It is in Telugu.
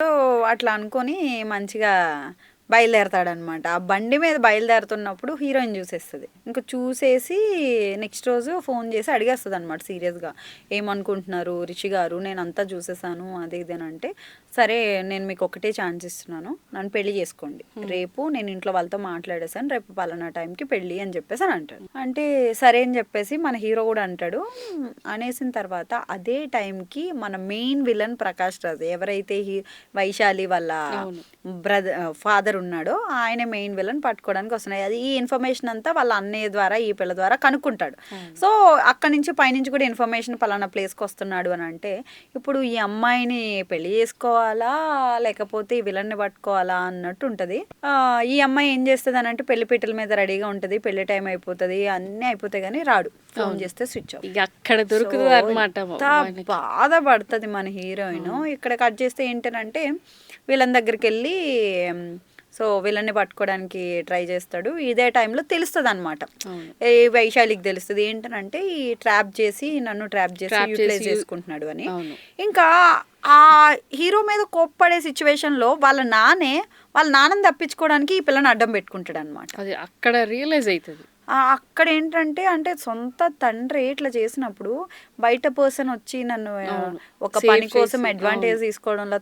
సో అట్లా అనుకొని మంచిగా బయలుదేరతాడనమాట. ఆ బండి మీద బయలుదేరుతున్నప్పుడు హీరోయిన్ చూసేస్తుంది. ఇంకా చూసేసి నెక్స్ట్ రోజు ఫోన్ చేసి అడిగేస్తుంది అనమాట సీరియస్గా. ఏమనుకుంటున్నారు? రిషి గారు నేను అంతా చూసేసాను అది ఇది అని అంటే సరే నేను మీకు ఒకటే ఛాన్స్ ఇస్తున్నాను నన్ను పెళ్ళి చేసుకోండి. రేపు నేను ఇంట్లో వాళ్ళతో మాట్లాడేసాను రేపు పలానా టైంకి పెళ్ళి అని చెప్పేసి అని అంటాడు. అంటే సరే అని చెప్పేసి మన హీరో కూడా అంటాడు "మ్, అనేసిన తర్వాత అదే టైంకి మన మెయిన్ విలన్ ప్రకాష్ రాజ్ ఎవరైతే వైశాలి వాళ్ళ బ్రదర్ ఫాదర్ ఉన్నాడో ఆయన మెయిన్ విలన్ పట్టుకోవడానికి వస్తున్నాయి అది ఈ ఇన్ఫర్మేషన్ అంతా వాళ్ళ అన్నయ్య ద్వారా ఈ పిల్ల ద్వారా కనుక్కుంటాడు. సో అక్కడి నుంచి పైనుంచి కూడా ఇన్ఫర్మేషన్ పలానా ప్లేస్కి వస్తున్నాడు అని అంటే ఇప్పుడు ఈ అమ్మాయిని పెళ్ళి చేసుకోవాలా? లేకపోతే ఈ విలన్ని పట్టుకోవాలా అన్నట్టు ఉంటుంది. ఆ, ఈ అమ్మాయి ఏం చేస్తుంది అని అంటే పెళ్ళి పీటల మీద రెడీగా ఉంటుంది. పెళ్ళి టైం అయిపోతుంది. అన్నీ అయిపోతాయి కానీ రాడు. ఫోన్ చేస్తే స్విచ్ ఆఫ్ ఇక అక్కడ దొరుకుతుంది అనమాట బాధపడుతుంది మన హీరోయిన్ ఇక్కడ కట్ చేస్తే ఏంటంటే వీళ్ళని దగ్గరికి వెళ్ళి సో వీళ్ళని పట్టుకోవడానికి ట్రై చేస్తాడు. ఇదే టైంలో తెలుస్తుంది అనమాట ఏ వైశాలికి తెలుస్తుంది ఏంటనంటే ఈ ట్రాప్ చేసి నన్ను ట్రాప్ చేసి యూటిలైజ్ చేసుకుంటున్నాడు అని. ఇంకా ఆ హీరో మీద కోప్పడే సిచ్యువేషన్లో వాళ్ళ నానే వాళ్ళ నాన్నని తప్పించుకోవడానికి ఈ పిల్లని అడ్డం పెట్టుకుంటాడు అనమాట అది అక్కడ రియలైజ్ అవుతుంది ఆ అక్కడ ఏంటంటే అంటే సొంత తండ్రి ఇట్లా చేసినప్పుడు బయట పర్సన్ వచ్చి నన్ను. ఒక పని కోసం అడ్వాంటేజ్ తీసుకోవడంలో